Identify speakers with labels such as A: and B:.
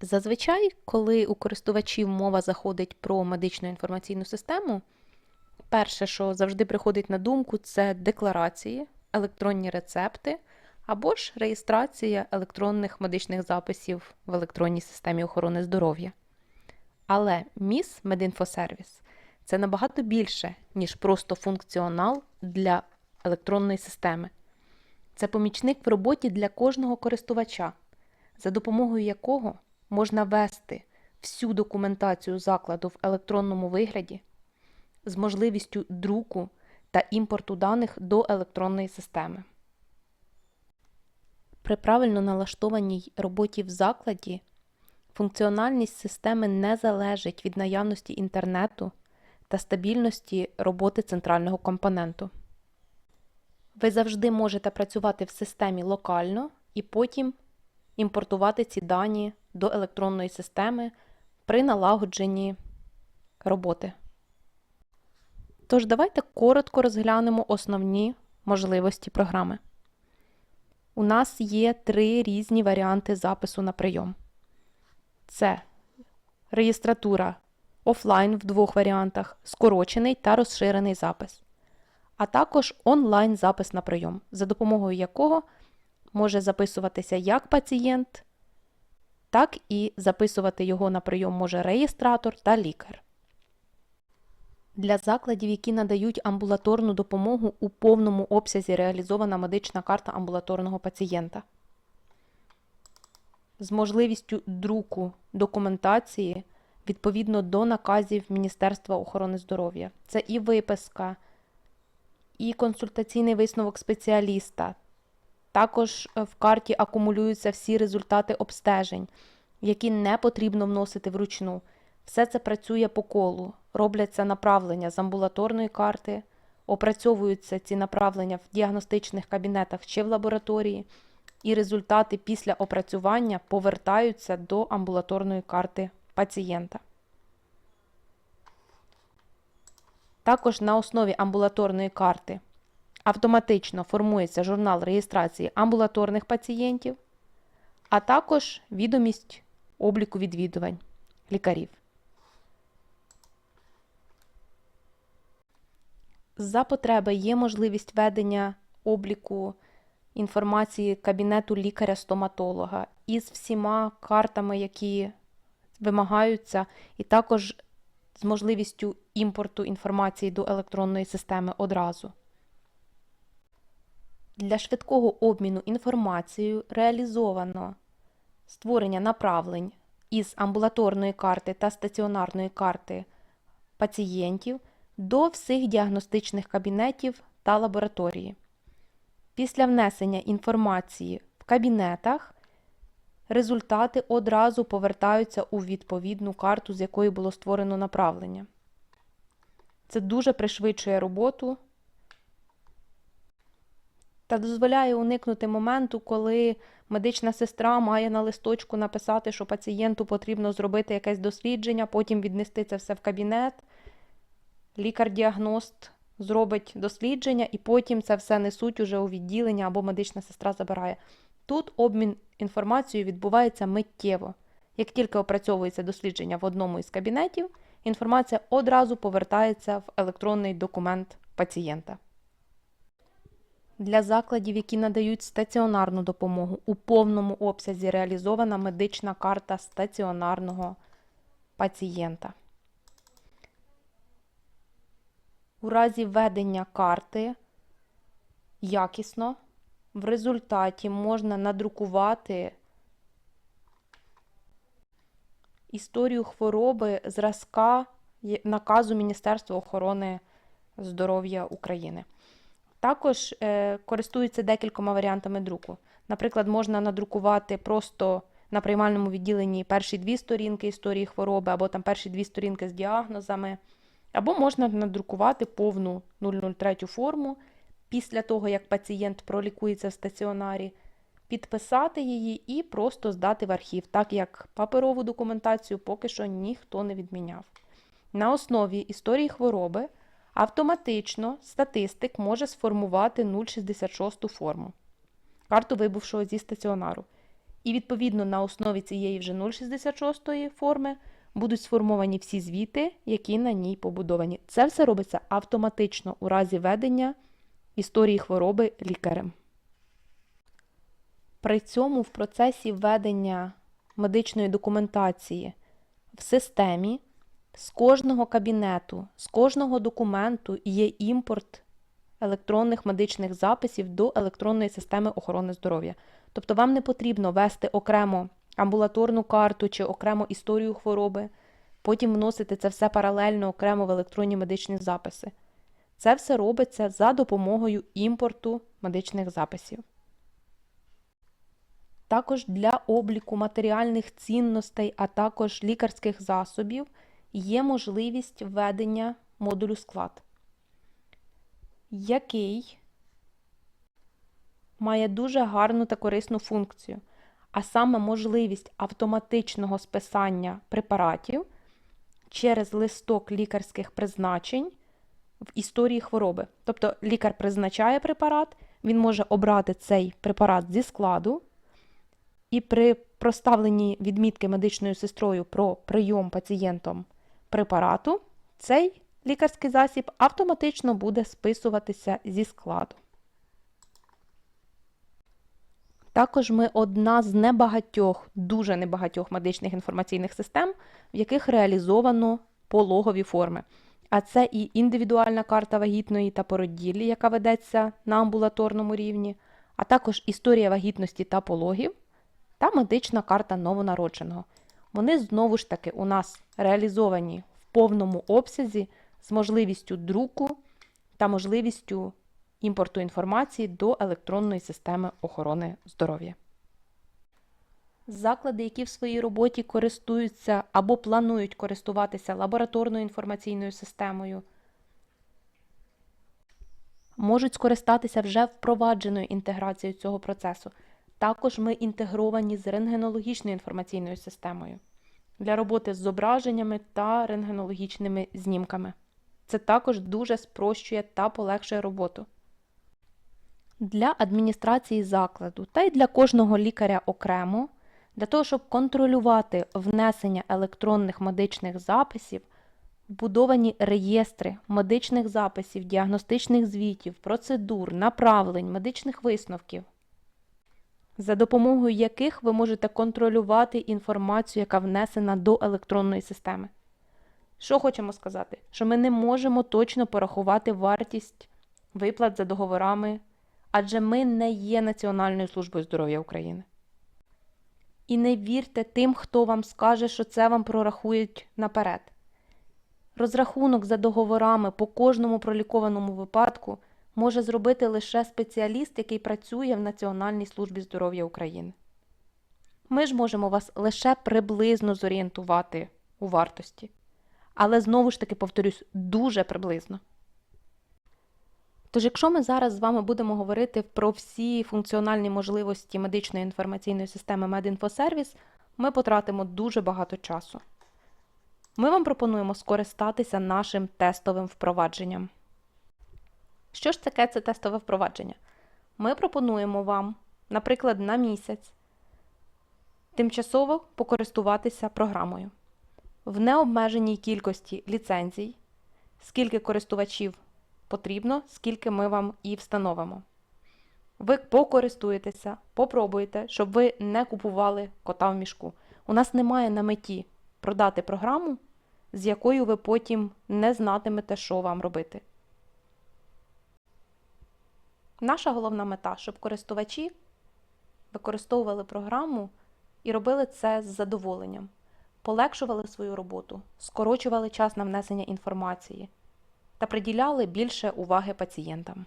A: Зазвичай, коли у користувачів мова заходить про медичну інформаційну систему, перше, що завжди приходить на думку, це декларації, електронні рецепти або ж реєстрація електронних медичних записів в електронній системі охорони здоров'я. Але МІС Медінфосервіс це набагато більше, ніж просто функціонал для електронної системи. Це помічник в роботі для кожного користувача, за допомогою якого можна вести всю документацію закладу в електронному вигляді з можливістю друку та імпорту даних до електронної системи. При правильно налаштованій роботі в закладі функціональність системи не залежить від наявності інтернету та стабільності роботи центрального компоненту. Ви завжди можете працювати в системі локально і потім імпортувати ці дані до електронної системи при налагодженні роботи. Тож давайте коротко розглянемо основні можливості програми. У нас є три різні варіанти запису на прийом. Це реєстратура офлайн в двох варіантах, скорочений та розширений запис, а також онлайн запис на прийом, за допомогою якого може записуватися як пацієнт, так і записувати його на прийом може реєстратор та лікар. Для закладів, які надають амбулаторну допомогу у повному обсязі реалізована медична карта амбулаторного пацієнта. З можливістю друку документації відповідно до наказів Міністерства охорони здоров'я. Це і виписка, і консультаційний висновок спеціаліста. Також е, в карті акумулюються всі результати обстежень, які не потрібно вносити вручну. Все це працює по колу, робляться направлення з амбулаторної карти, опрацьовуються ці направлення в діагностичних кабінетах чи в лабораторії, і результати після опрацювання повертаються до амбулаторної карти пацієнта. Також на основі амбулаторної карти автоматично формується журнал реєстрації амбулаторних пацієнтів, а також відомість обліку відвідувань лікарів. За потреби є можливість ведення обліку інформації кабінету лікаря-стоматолога із всіма картами, які вимагаються, і також з можливістю імпорту інформації до електронної системи одразу. Для швидкого обміну інформацією реалізовано створення направлень із амбулаторної карти та стаціонарної карти пацієнтів до всіх діагностичних кабінетів та лабораторії. Після внесення інформації в кабінетах результати одразу повертаються у відповідну карту, з якої було створено направлення. Це дуже пришвидшує роботу та дозволяє уникнути моменту, коли медична сестра має на листочку написати, що пацієнту потрібно зробити якесь дослідження, потім віднести це все в кабінет. Лікар-діагност зробить дослідження, і потім це все несуть уже у відділення або медична сестра забирає. Тут обмін інформацією відбувається миттєво. Як тільки опрацьовується дослідження в одному із кабінетів, інформація одразу повертається в електронний документ пацієнта. Для закладів, які надають стаціонарну допомогу, у повному обсязі реалізована медична карта стаціонарного пацієнта. У разі введення карти якісно, в результаті можна надрукувати історію хвороби зразка наказу Міністерства охорони здоров'я України. Також е, користуються декількома варіантами друку. Наприклад, можна надрукувати просто на приймальному відділенні перші дві сторінки історії хвороби, або там перші дві сторінки з діагнозами, або можна надрукувати повну 003 форму після того, як пацієнт пролікується в стаціонарі, підписати її і просто здати в архів, так як паперову документацію поки що ніхто не відміняв. На основі історії хвороби. Автоматично статистик може сформувати 066 форму карту вибувшого зі стаціонару І відповідно на основі цієї вже 0,66 форми будуть сформовані всі звіти, які на ній побудовані. Це все робиться автоматично у разі ведення історії хвороби лікарем. При цьому в процесі ведення медичної документації в системі з кожного кабінету, з кожного документу є імпорт електронних медичних записів до електронної системи охорони здоров'я. Тобто вам не потрібно вести окремо амбулаторну карту чи окремо історію хвороби, потім вносити це все паралельно окремо в електронні медичні записи. Це все робиться за допомогою імпорту медичних записів. Також для обліку матеріальних цінностей, а також лікарських засобів є можливість введення модулю склад, який має дуже гарну та корисну функцію, а саме можливість автоматичного списання препаратів через листок лікарських призначень в історії хвороби. Тобто лікар призначає препарат, він може обрати цей препарат зі складу. І при проставленні відмітки медичною сестрою про прийом пацієнтом препарату, цей лікарський засіб автоматично буде списуватися зі складу. Також ми одна з небагатьох, дуже небагатьох медичних інформаційних систем, в яких реалізовано пологові форми. А це і індивідуальна карта вагітної та породіллі, яка ведеться на амбулаторному рівні, а також історія вагітності та пологів та медична карта новонародженого. Вони знову ж таки у нас реалізовані в повному обсязі з можливістю друку та можливістю імпорту інформації до електронної системи охорони здоров'я. Заклади, які в своїй роботі користуються або планують користуватися лабораторною інформаційною системою, можуть скористатися вже впровадженою інтеграцією цього процесу. Також ми інтегровані з рентгенологічною інформаційною системою для роботи з зображеннями та рентгенологічними знімками. Це також дуже спрощує та полегшує роботу. Для адміністрації закладу та й для кожного лікаря окремо, для того, щоб контролювати внесення електронних медичних записів, вбудовані реєстри медичних записів, діагностичних звітів, процедур, направлень, медичних висновків за допомогою яких ви можете контролювати інформацію, яка внесена до електронної системи. Що хочемо сказати? Що ми не можемо точно порахувати вартість виплат за договорами, адже ми не є Національною службою здоров'я України. І не вірте тим, хто вам скаже, що це вам прорахують наперед. Розрахунок за договорами по кожному пролікованому випадку може зробити лише спеціаліст, який працює в Національній службі здоров'я України. Ми ж можемо вас лише приблизно зорієнтувати у вартості. Але знову ж таки, повторюсь, дуже приблизно. Тож, якщо ми зараз з вами будемо говорити про всі функціональні можливості медичної інформаційної системи MedInfoService, ми потратимо дуже багато часу. Ми вам пропонуємо скористатися нашим тестовим впровадженням. Що ж таке це тестове впровадження? Ми пропонуємо вам, наприклад, на місяць тимчасово покористуватися програмою в необмеженій кількості ліцензій, скільки користувачів потрібно, скільки ми вам і встановимо. Ви покористуєтеся, попробуйте, щоб ви не купували кота в мішку. У нас немає на меті продати програму, з якою ви потім не знатимете, що вам робити. Наша головна мета, щоб користувачі використовували програму і робили це з задоволенням, полегшували свою роботу, скорочували час на внесення інформації та приділяли більше уваги пацієнтам.